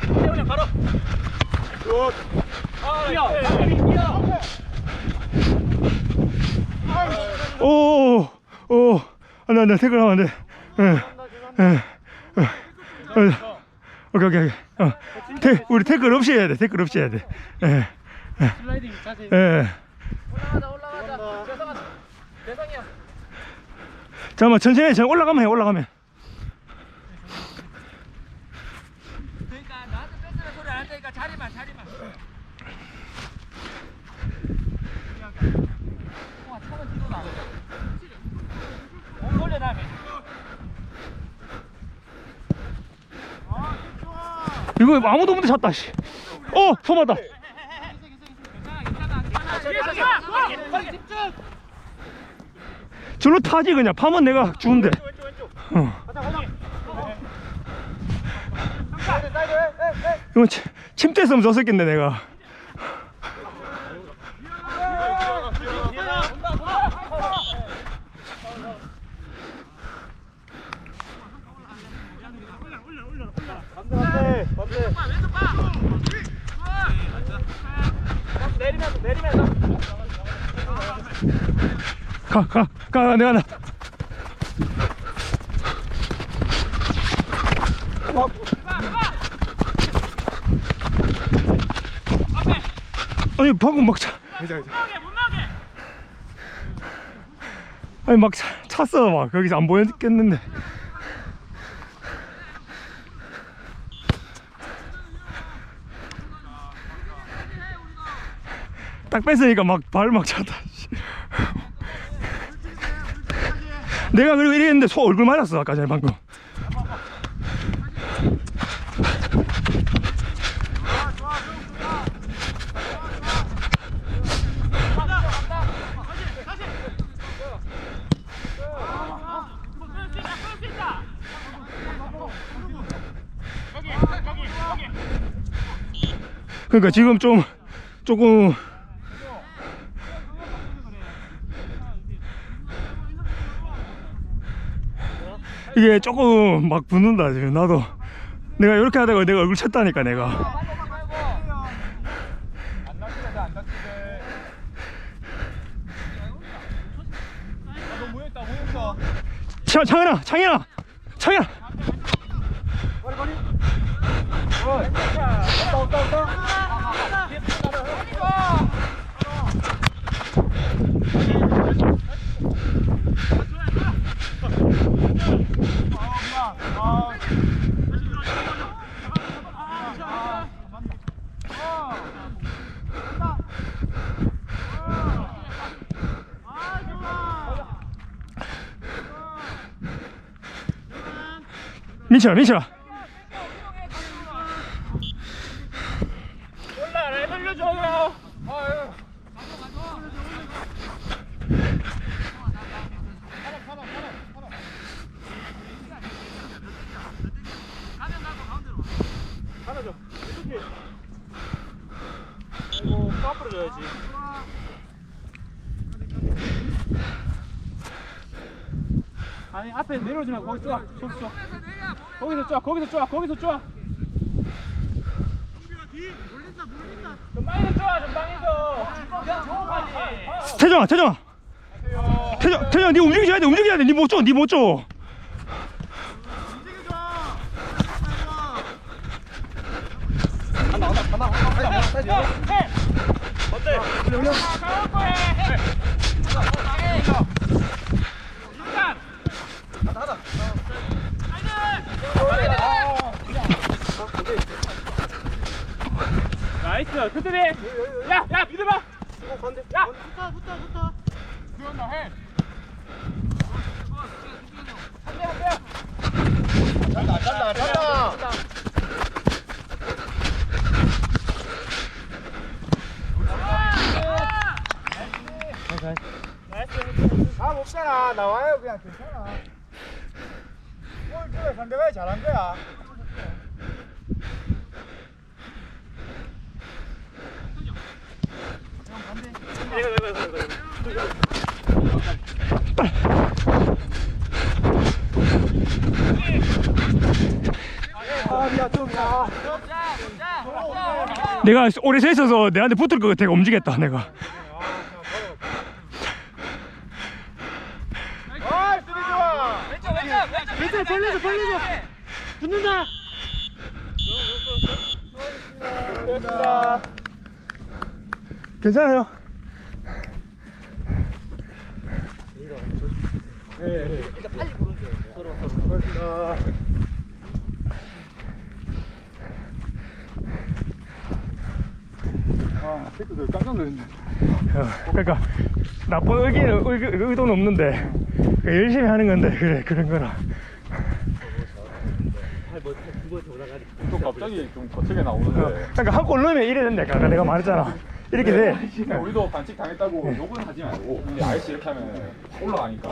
태훈이 바로. 굿. 뛰어. 뛰어. 오, 오, 안 돼, 안 돼, 태클 하면 안 돼. 예, 예, 예. 어, 오케이, 오케이, 오케이. 어, 태, 우리 태클 없이 해야 돼, 태클 없이 해야 돼. 예, 슬라이딩 자세. 예. 올라가자 올라가자. 대성아. 대성이야. 잠깐만, 천천히, 천 올라가면 해, 올라가면. 그러니까 나한테 뺏으면 소리 안 되니까 자리만 자리만. 와 차는 뒤로 나. 몸 돌려 다음에. 이거 아무도 없는데 찼다, 씨. 어, 소마다. 저로 타지, 그냥. 파면 내가 주운데. 어. 침- 침대 있으면 졌었겠네, 내가. 반대, 반대. 내리면서 내리면서. 가, 가, 가, 내가 나. 아니 방금 막 차, 괜찮아, 괜찮아. 아니 막 차, 찼어 막 거기서 안 보였겠는데 딱 뺐으니까 막 발막 씨. 내가 그리고 이랬는데 소 얼굴 맞았어 아까 전에 방금. 그러니까 지금 좀 조금 이게 조금 막 붙는다 지금 나도 내가 이렇게 하다가 내가 얼굴 쳤다니까 내가. 차, 창현아 창현아 창현아 거리. 어, 왔다, 왔다, 왔다. 민철아 민철아 올라. 아이고, 앞으로 줘야지. 아니 앞에 내려오지 마. 거기 쪼아. 거기 쪼아. 거기서 쪼아. 거기서 쪼아. 거기서 쪼아. 태정아 태정아 태정 태정아 니 움직여야 돼 움직여야 돼니못줘니못줘 나이스. 끝들이. 야, 야, 믿어봐. 야. 붙어, 붙어, 붙어. 들어온다. 해. 나와요, 그냥 괜찮아. 오늘 주에 상대방이 잘한 거야. 아, 미안, 좀, 야. 내가 오래 서 있어서 내한테 붙을 것 같아 움직였다 내가 아 왼쪽 벌려줘 벌려줘 붙는다 괜찮아요. 됐다 아 새끼들 깜짝 놀랐네 어, 그러니까 나쁜 의기는 의, 의도는 없는데 그 열심히 하는 건데 그래 그런 거라. 또 갑자기 좀 거칠게 나오는데. 그러니까 한 골 넣으면 이래 된다 아까 내가 말했잖아 이렇게 돼. 우리도 반칙 당했다고 욕은 하지 말고 근데 아이씨 이렇게 하면 올라가니까